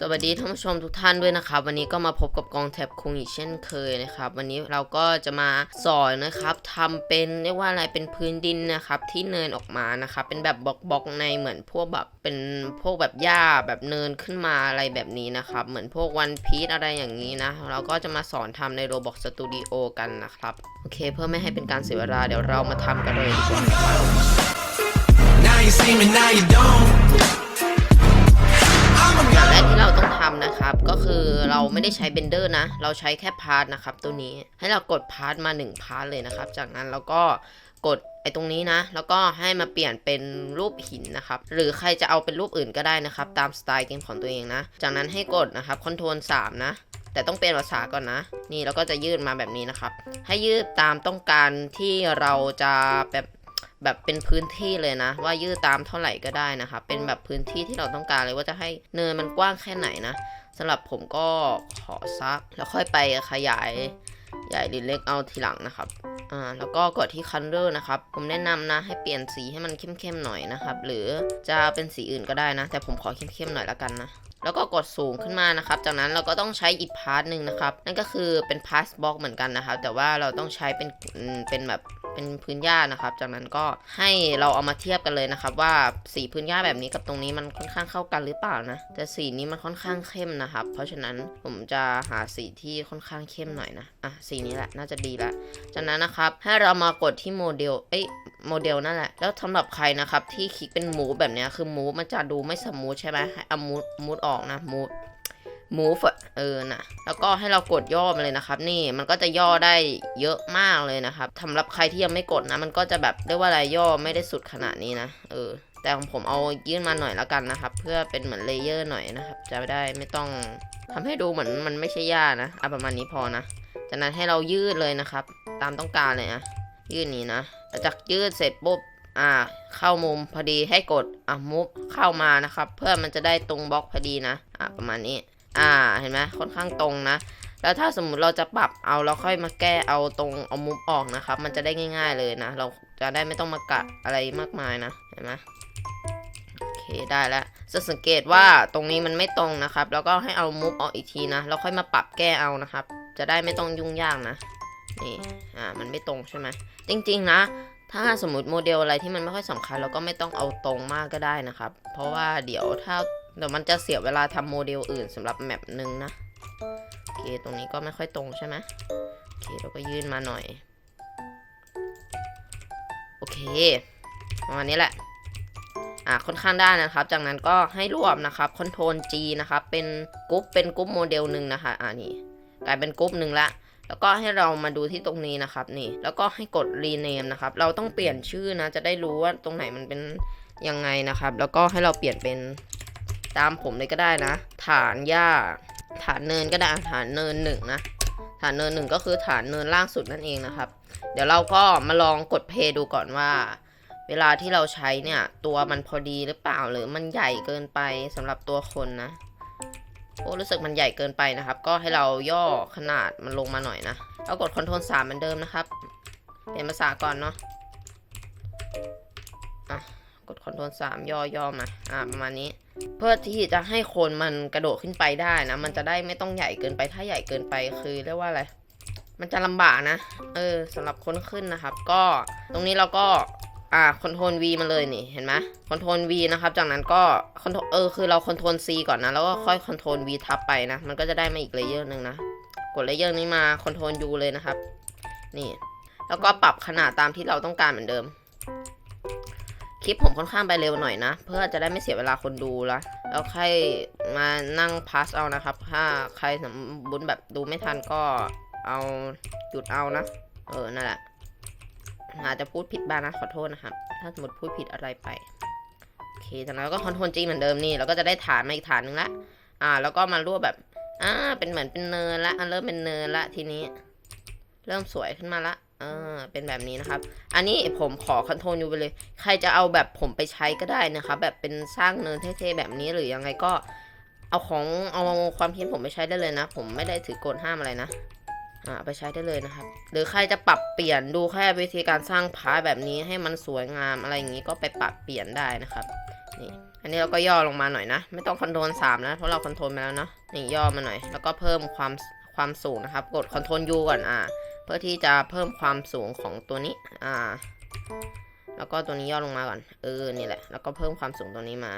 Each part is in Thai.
สวัสดีท่านผู้ชมทุกท่านด้วยนะครับ วันนี้ก็มาพบกับกองแท็บคงอีกเช่นเคยนะครับ วันนี้เราก็จะมาสอนนะครับทำเป็นเรียกว่าอะไรเป็นพื้นดินนะครับ ที่เนินออกมานะครับเป็นแบบบล็อกๆในเหมือนพวกแบบเป็นพวกแบบหญ้าแบบเนินขึ้นมาอะไรแบบนี้นะครับ เหมือนพวกวันพีชอะไรอย่างนี้นะ เราก็จะมาสอนทำใน Roblox Studio กันนะครับโอเค เพื่อไม่ให้เป็นการเสียเวลาเดี๋ยวเรามาทำกันเลยดีกว่าครับ Now you see me, now you don't. อย่างแรกที่เราต้องทำนะครับ ก็คือเราไม่ได้ใช้เบนเดอร์นะ เราใช้แค่พาร์ทนะครับ ตัวนี้ให้เรากดพาร์ทมา1พาร์ทเลยนะครับ จากนั้นเราก็กดไอ้ตรงนี้นะ แล้วก็ให้มาเปลี่ยนเป็นรูปหินนะครับ หรือใครจะเอาเป็นรูปอื่นก็ได้นะครับ ตามสไตล์เกมของตัวเองนะ จากนั้นให้กดนะครับคอนโทรล3นะแต่ต้องเปลี่ยนภาษาก่อนนะ นี่แล้วก็จะยืดมาแบบนี้นะครับ ให้ยืดตามต้องการที่เราจะแบบ แบบเป็นพื้นที่เลยนะ ว่ายืดตามเท่าไหร่ก็ได้นะครับเป็นแบบพื้นที่ที่เราต้องการเลยว่าจะให้เนินมันกว้างแค่ไหนนะสำหรับผมก็ขอซักแล้วค่อยไปขยายใหญ่หรือเล็กเอาทีหลังนะครับ อ่า แล้วก็กดที่ color นะครับ ผมแนะนำนะให้เปลี่ยนสีให้มันเข้มๆหน่อยนะครับ หรือจะเป็นสีอื่นก็ได้นะ แต่ผมขอเข้มๆหน่อยละกันนะ แล้วก็กดสูงขึ้นมานะครับ จากนั้นเราก็ต้องใช้อีกพาร์ทหนึ่งนะครับ นั่นก็คือเป็นพาสบล็อกเหมือนกันนะครับ แต่ว่าเราต้องใช้เป็น เป็นแบบ เป็นพื้นหญ้านะครับ จากนั้นก็ให้เราเอามาเทียบกันเลยนะครับ ว่าสีพื้นหญ้าแบบนี้กับตรงนี้มันค่อนข้างเข้ากันหรือเปล่านะแต่สีนี้มันค่อนข้างเข้มนะครับ เพราะฉะนั้นผมจะหาสีที่ค่อนข้างเข้มหน่อยนะอะสีนี้แหละน่าจะดีละจากนั้นนะครับให้เรามากดที่โมเดลเอ้ยโมเดลนั่นแหละ แล้วสำหรับใครนะครับที่คลิกเป็นมูฟแบบนี้คือมูฟมันจะดูไม่สมูทใช่ไหมให้เอามูฟมูฟออกนะมูฟ มูฟเออนะแล้วก็ให้เรากดย่อมาเลยนะครับ นี่มันก็จะย่อได้เยอะมากเลยนะครับสำหรับใครที่ยังไม่กดนะ มันก็จะแบบเรียกว่าอะไรย่อไม่ได้สุดขนาดนี้นะ เออ แต่ของผมเอายื่นมาหน่อยแล้วกันนะครับ เพื่อเป็นเหมือนเลเยอร์หน่อยนะครับ จะได้ไม่ต้องทำให้ดูเหมือนมันไม่ใช่หญ้านะเอาประมาณนี้พอนะจากนั้นให้เรายืดเลยนะครับ ตามต้องการเลยนะยืดนี้นะหลจากยืดเสร็จปุ๊บอ่า เข้ามุมพอดีให้กดอะมุฟเข้ามานะครับ เพื่อมันจะได้ตรงบล็อกพอดีนะ อ่าประมาณนี้ อ่าเห็นไหมค่อนข้างตรงนะ แล้วถ้าสมมุติเราจะปรับเอาเราค่อยมาแก้เอาตรงเอามุมออกนะครับ มันจะได้ง่าย ๆเลยนะ เราจะได้ไม่ต้องมากะอะไรมากมายนะเห็นไหมโอเคได้แล้วจะสังเกตว่าตรงนี้มันไม่ตรงนะครับ แล้วก็ให้เอามุฟออกอีกทีนะแล้วค่อยมาปรับแก้เอานะครับ จะได้ไม่ต้องยุ่งยากนะนี่อ่ามันไม่ตรงใช่ไหมจริง ๆ นะ ถ้าสมมติโมเดลอะไรที่มันไม่ค่อยสำคัญ เราก็ไม่ต้องเอาตรงมากก็ได้นะครับ เพราะว่าเดี๋ยวถ้า เดี๋ยวมันจะเสียเวลาทำโมเดลอื่นสำหรับแมปหนึ่งนะโอเคตรงนี้ก็ไม่ค่อยตรงใช่ไหมโอเคเราก็ยื่นมาหน่อย โอเคประมาณนี้แหละอ่าค่อนข้างได้นะครับ จากนั้นก็ให้รวบนะครับคอนโทรล G นะครับเป็นกรุ๊ปเป็นกรุ๊ปโมเดลหนึ่งนะคะอ่านี่กลายเป็นกรุ๊ปหนึ่งละแล้วก็ให้เรามาดูที่ตรงนี้นะครับนี่ แล้วก็ให้กด rename นะครับ เราต้องเปลี่ยนชื่อนะ จะได้รู้ว่าตรงไหนมันเป็นยังไงนะครับ แล้วก็ให้เราเปลี่ยนเป็น ตามผมเลยก็ได้นะ ฐานหญ้า ฐานเนินก็ได้ฐานเนินหนึ่งนะ ฐานเนินหนึ่งก็คือฐานเนินล่างสุดนั่นเองนะครับ เดี๋ยวเราก็มาลองกดเพย์ดูก่อนว่า เวลาที่เราใช้เนี่ย ตัวมันพอดีหรือเปล่าหรือมันใหญ่เกินไปสำหรับตัวคนนะโอ้รู้สึกมันใหญ่เกินไปนะครับ ก็ให้เราย่อขนาดมันลงมาหน่อยนะแล้วกด Ctrl 3เหมือนเดิมนะครับเปลี่ยนภาษาก่อนเนาะอะ กด Ctrl 3ย่อย่อมาอ่าประมาณนี้ เพื่อที่จะให้คนมันกระโดดขึ้นไปได้นะ มันจะได้ไม่ต้องใหญ่เกินไปถ้าใหญ่เกินไปคือเรียกว่าอะไรมันจะลำบากนะ เออสำหรับคนขึ้นนะครับ ก็ตรงนี้เราก็อ่าคอนโทรล V มาเลยนี่เห็นไหมคอนโทรล V นะครับ จากนั้นก็คอนโทรเออคือเราคอนโทรล C ก่อนนะ แล้วก็ค่อยคอนโทรล V ทับไปนะ มันก็จะได้มาอีกเลเยอร์หนึ่งนะ กดเลเยอร์นี้มาคอนโทรล U เลยนะครับ นี่ แล้วก็ปรับขนาดตามที่เราต้องการเหมือนเดิม คลิปผมค่อนข้างไปเร็วหน่อยนะ เพื่อจะได้ไม่เสียเวลาคนดูละแล้วใครมานั่งพัสเอานะครับ ถ้าใครสมบุญแบบดูไม่ทันก็เอาหยุดเอานะ เออนั่นแหละอาจจะพูดผิดบ้างนะขอโทษนะครับ ถ้าสมมติพูดผิดอะไรไปโอเคจากนั้นก็คอนโทรลจริงเหมือนเดิมนี่แล้วก็จะได้ฐานมาอีกฐานหนึ่งละอ่า แล้วก็มารวบแบบอ่าเป็นเหมือนเป็นเนินละอะเริ่มเป็นเนินละทีนี้ เริ่มสวยขึ้นมาละ อ่าเป็นแบบนี้นะครับ อันนี้ผมขอคอนโทรลอยู่ไปเลย ใครจะเอาแบบผมไปใช้ก็ได้นะครับ แบบเป็นสร้างเนินเท่ๆแบบนี้หรือยังไงก็ เอาของเอาความคิดผมไปใช้ได้เลยนะ ผมไม่ได้ถือกฎห้ามอะไรนะอ่าไปใช้ได้เลยนะครับ หรือใครจะปรับเปลี่ยนดูแค่วิธีการสร้างพาร์แบบนี้ให้มันสวยงามอะไรอย่างนี้ก็ไปปรับเปลี่ยนได้นะครับนี่อันนี้เราก็ย่อลงมาหน่อยนะ ไม่ต้องคอนโทรลสามนะเพราะเราคอนโทรลไปแล้วเนาะนี่ย่อมาหน่อย แล้วก็เพิ่มความความสูงนะครับ กดคอนโทรล U ก่อนอ่า เพื่อที่จะเพิ่มความสูงของตัวนี้ อ่า แล้วก็ตัวนี้ย่อลงมาก่อน เออ นี่แหละ แล้วก็เพิ่มความสูงตัวนี้มา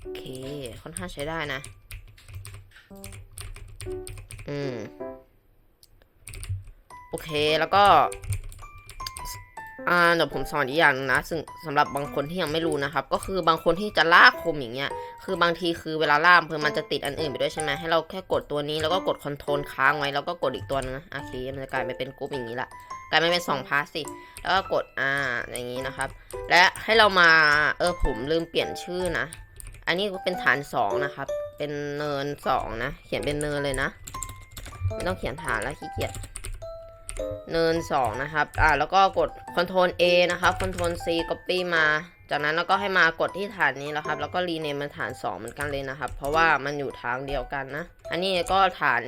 โอเค ค่อนข้างใช้ได้นะ อืม โอเค แล้วก็อ่าเดี๋ยวผมสอนอีกอย่างนึงนะ ซึ่งสำหรับบางคนที่ยังไม่รู้นะครับ ก็คือบางคนที่จะลากคมอย่างเงี้ย คือบางทีคือเวลาล่ามเพื่อมันจะติดอันอื่นไปด้วยใช่ไหมให้เราแค่กดตัวนี้แล้วก็กดคอนโทรลค้างไว้แล้วก็กดอีกตัวนึงนะโอเคมันจะกลายไปเป็นกรุ๊ปอย่างนี้ละกลายไปเป็นสองพาสสิแล้วก็กดอ่าอย่างนี้นะครับ และให้เรามาเออผมลืมเปลี่ยนชื่อนะ อันนี้ก็เป็นฐานสองนะครับ เป็นเนินสองนะ เขียนเป็นเนินเลยนะ ไม่ต้องเขียนฐานแล้วขี้เกียจ เนินสองนะครับ อ่า แล้วก็กด Ctrl A นะครับ Ctrl C copy มา จากนั้นเราก็ให้มากดที่ฐานนี้แล้วครับ แล้วก็รีเนมเป็นฐาน 2 เหมือนกันเลยนะครับ เพราะว่ามันอยู่ทางเดียวกันนะ อันนี้ก็ฐาน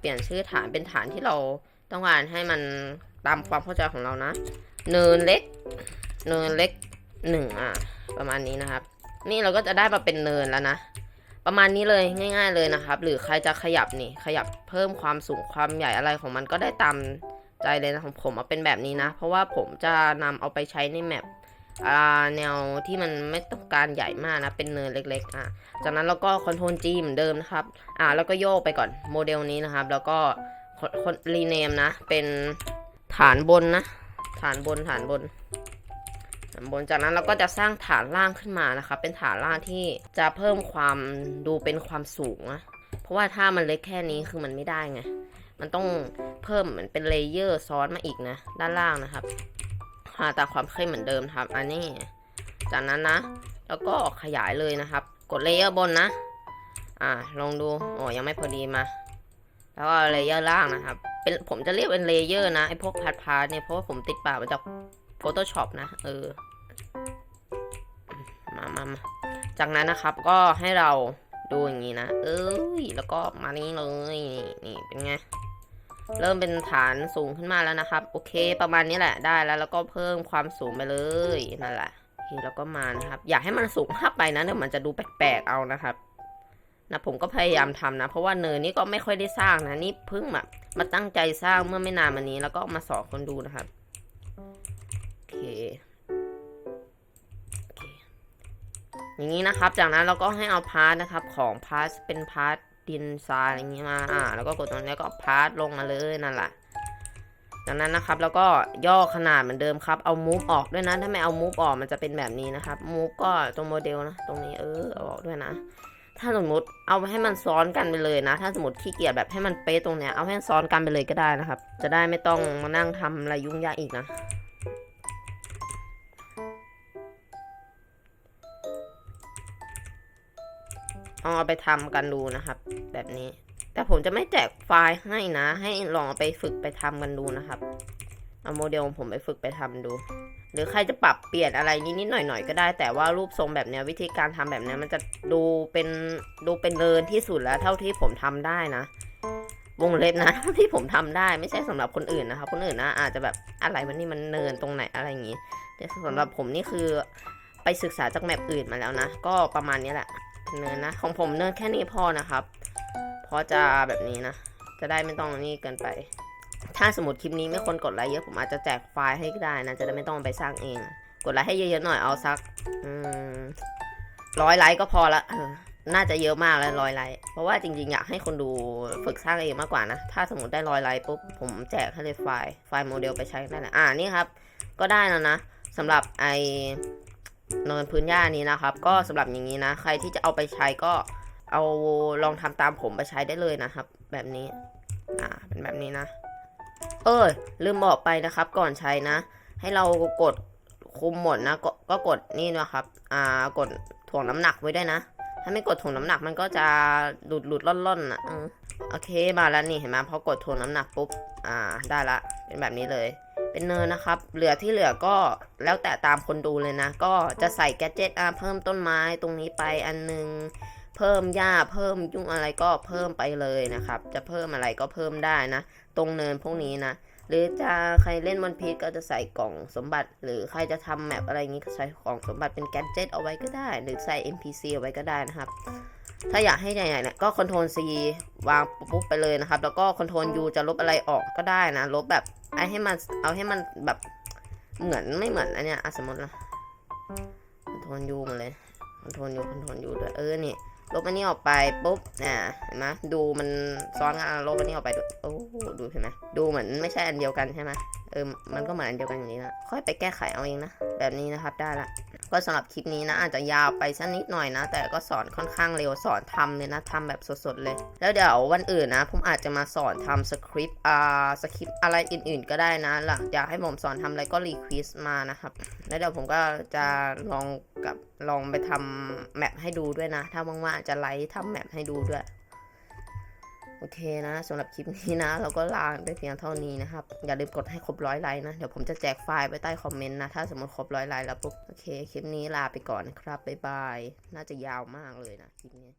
เปลี่ยนชื่อฐานเป็นฐานที่เราต้องการให้มันตามความเข้าใจของเรานะ เนินเล็ก เนินเล็กหนึ่งอะ ประมาณนี้นะครับ นี่เราก็จะได้มาเป็นเนินแล้วนะ ประมาณนี้เลยง่าย ๆเลยนะครับ หรือใครจะขยับนี่ขยับเพิ่มความสูงความใหญ่อะไรของมันก็ได้ตามใจเลยนะของผมเอาเป็นแบบนี้นะ เพราะว่าผมจะนำเอาไปใช้ในแมปอ่าแนวที่มันไม่ต้องการใหญ่มากนะ เป็นเนินเล็ก ๆ อะ จากนั้นเราก็คอนโทรล G เหมือนเดิมนะครับ อ่าแล้วก็โยกไปก่อนโมเดลนี้นะครับ แล้วก็คนรีเนมนะ เป็นฐานบนนะ ฐานบนฐานบน ฐานบนจากนั้นเราก็จะสร้างฐานล่างขึ้นมานะครับเป็นฐานล่างที่จะเพิ่มความดูเป็นความสูงนะเพราะว่าถ้ามันเล็กแค่นี้คือมันไม่ได้ไงมันต้องเพิ่มเหมือนเป็นเลเยอร์ซ้อนมาอีกนะ ด้านล่างนะครับหาแต่ความเข้มเหมือนเดิมครับ อันนี้ จากนั้นนะ แล้วก็ขยายเลยนะครับ กดเลเยอร์บนนะ อ่าลองดูอ๋อยังไม่พอดีมา แล้วก็เลเยอร์ล่างนะครับ เป็นผมจะเรียกเป็นเลเยอร์นะไอพวกพาร์ทพาร์ทเนี่ยเพราะว่าผมติดปากมาจาก Photoshop นะ เออ มามามาจากนั้นนะครับก็ให้เราดูอย่างนี้นะ เอ้ย แล้วก็มานี่เลยนี่นี่เป็นไง เริ่มเป็นฐานสูงขึ้นมาแล้วนะครับ โอเค ประมาณนี้แหละ ได้แล้ว แล้วก็เพิ่มความสูงไปเลย นั่นแหละโอเคแล้วก็มานะครับ อยากให้มันสูงมากไปนะเดี๋ยวมันจะดูแปลกๆเอานะครับนะผมก็พยายามทำนะ เพราะว่าเนินนี่ก็ไม่ค่อยได้สร้างนะ นี่เพิ่งแบบมาตั้งใจสร้างเมื่อไม่นานมานี้ แล้วก็มาสอนคนดูนะครับ เคอย่างนี้นะครับ จากนั้นเราก็ให้เอาพาร์ทนะครับของพาร์ทเป็นพาร์ทดินทรายอย่างนี้มาอ่าแล้วก็กดตรงนี้ก็พาร์ทลงมาเลยนั่นแหละจากนั้นนะครับแล้วก็ย่อขนาดเหมือนเดิมครับเอามูฟออกด้วยนะถ้าไม่เอามูฟออกมันจะเป็นแบบนี้นะครับมูฟก็ตรงโมเดลนะตรงนี้เออเอาออกด้วยนะ ถ้าสมมติเอาให้มันซ้อนกันไปเลยนะ ถ้าสมมติขี้เกียจแบบให้มันเป๊ะตรงเนี้ยเอาให้ซ้อนกันไปเลยก็ได้นะครับ จะได้ไม่ต้องมานั่งทำอะไรยุ่งยากอีกนะ เอาไปทำกันดูนะครับ แบบนี้ แต่ผมจะไม่แจกไฟล์ให้นะ ให้ลองเอาไปฝึกไปทำกันดูนะครับ เอาโมเดลของผมไปฝึกไปทำดู หรือใครจะปรับเปลี่ยนอะไรนิดๆหน่อยๆก็ได้ แต่ว่ารูปทรงแบบนี้วิธีการทำแบบนี้มันจะดูเป็นดูเป็นเนินที่สุดแล้วเท่าที่ผมทำได้นะ วงเล็บนะเท่าที่ผมทำได้ไม่ใช่สำหรับคนอื่นนะครับ คนอื่นนะอาจจะแบบอะไรมันนี่มันเนินตรงไหนอะไรอย่างงี้แต่สำหรับผมนี่คือไปศึกษาจากแมปอื่นมาแล้วนะ ก็ประมาณนี้แหละ เนินนะ ของผมเนินแค่นี้พอนะครับพราะจะแบบนี้นะ จะได้ไม่ต้องนี่เกินไป ถ้าสมมติคลิปนี้ไม่คนกดไลค์เยอะผมอาจจะแจกไฟล์ให้ก็ได้นะ จะได้ไม่ต้องไปสร้างเอง กดไลค์ให้เยอะๆหน่อยเอาสักร้อยไลค์ก็พอละน่าจะเยอะมากแล้วร้อยไลค์ เพราะว่าจริงๆ อยากให้คนดูฝึกสร้างเองมากกว่านะ ถ้าสมมติได้ร้อยไลค์ปุ๊บผมแจกให้เลยไฟล์ไฟล์โมเดลไปใช้ได้เลยอ่านี่ครับ ก็ได้แล้วนะสำหรับไอ เนินพื้นหญ้านี้นะครับ ก็สำหรับอย่างนี้นะ ใครที่จะเอาไปใช้ก็เอาลองทำตามผมไปใช้ได้เลยนะครับ แบบนี้ อ่า เป็นแบบนี้นะ เออลืมบอกไปนะครับ ก่อนใช้นะ ให้เรากดคุมหมดนะก็ก็กดนี่นะครับ อ่ากดถ่วงน้ำหนักไว้ด้วยนะ ถ้าไม่กดถ่วงน้ำหนักมันก็จะหลุดหลุดล่อนล่อนอะโอเคมาแล้วนี่เห็นไหมพอกดถ่วงน้ำหนักปุ๊บ อ่า ได้ละ เป็นแบบนี้เลย เป็นเนินนะครับ เหลือที่เหลือก็แล้วแต่ตามคนดูเลยนะ ก็จะใส่แกจเจิตอะเพิ่มต้นไม้ตรงนี้ไปอันนึง เพิ่มหญ้าเพิ่มยุ่งอะไรก็เพิ่มไปเลยนะครับ จะเพิ่มอะไรก็เพิ่มได้นะ ตรงเนินพวกนี้นะ หรือจะใครเล่นวันพีชก็จะใส่กล่องสมบัติ หรือใครจะทำแมปอะไรอย่างนี้ก็ใส่กล่องสมบัติเป็นแกดเจิตเอาไว้ก็ได้ หรือใส่ NPC เอาไว้ก็ได้นะครับ ถ้าอยากให้ใหญ่ๆเนี่ยก็คอนโทรล C วางปุ๊บไปเลยนะครับ แล้วก็คอนโทรล U จะลบอะไรออกก็ได้นะ ลบแบบไอให้มันเอาให้มันแบบเหมือนไม่เหมือนอันเนี้ยสมมตินะคอนโทรล U มาเลยคอนโทรล U คอนโทรล U ด้วยเออนี่ลบอันนี้ออกไปปุ๊บอ่าเห็นไหมดูมันซ้อนกันลบอันนี้ออกไปดูโอ้ ดูเห็นไหมดูเหมือนไม่ใช่อันเดียวกันใช่ไหมเออ มันก็เหมือนอันเดียวกันอย่างนี้นะค่อยไปแก้ไขเอาเองนะ แบบนี้นะครับได้ละ ก็สำหรับคลิปนี้นะ อาจจะยาวไปสักนิดหน่อยนะ แต่ก็สอนค่อนข้างเร็วสอนทำเลยนะทำแบบสดๆเลย แล้วเดี๋ยววันอื่นนะ ผมอาจจะมาสอนทำสคริปต์อ่าสคริปต์อะไรอื่น ๆ ก็ได้นะหลังอยากให้ผมสอนทำอะไรก็รีเควสมานะครับ แล้วเดี๋ยวผมก็จะลองกับลองไปทำแมปให้ดูด้วยนะ ถ้าว่างๆจะไลฟ์ทำแมปให้ดูด้วย โอเคนะสำหรับคลิปนี้นะ เราก็ลาไปเพียงเท่านี้นะครับ อย่าลืมกดให้ครบร้อยไลค์นะ เดี๋ยวผมจะแจกไฟล์ไว้ใต้คอมเมนต์นะ ถ้าสมมติครบร้อยไลค์แล้วปุ๊บ โอเค คลิปนี้ลาไปก่อนนะครับ บ๊ายบาย น่าจะยาวมากเลยนะคลิปนี้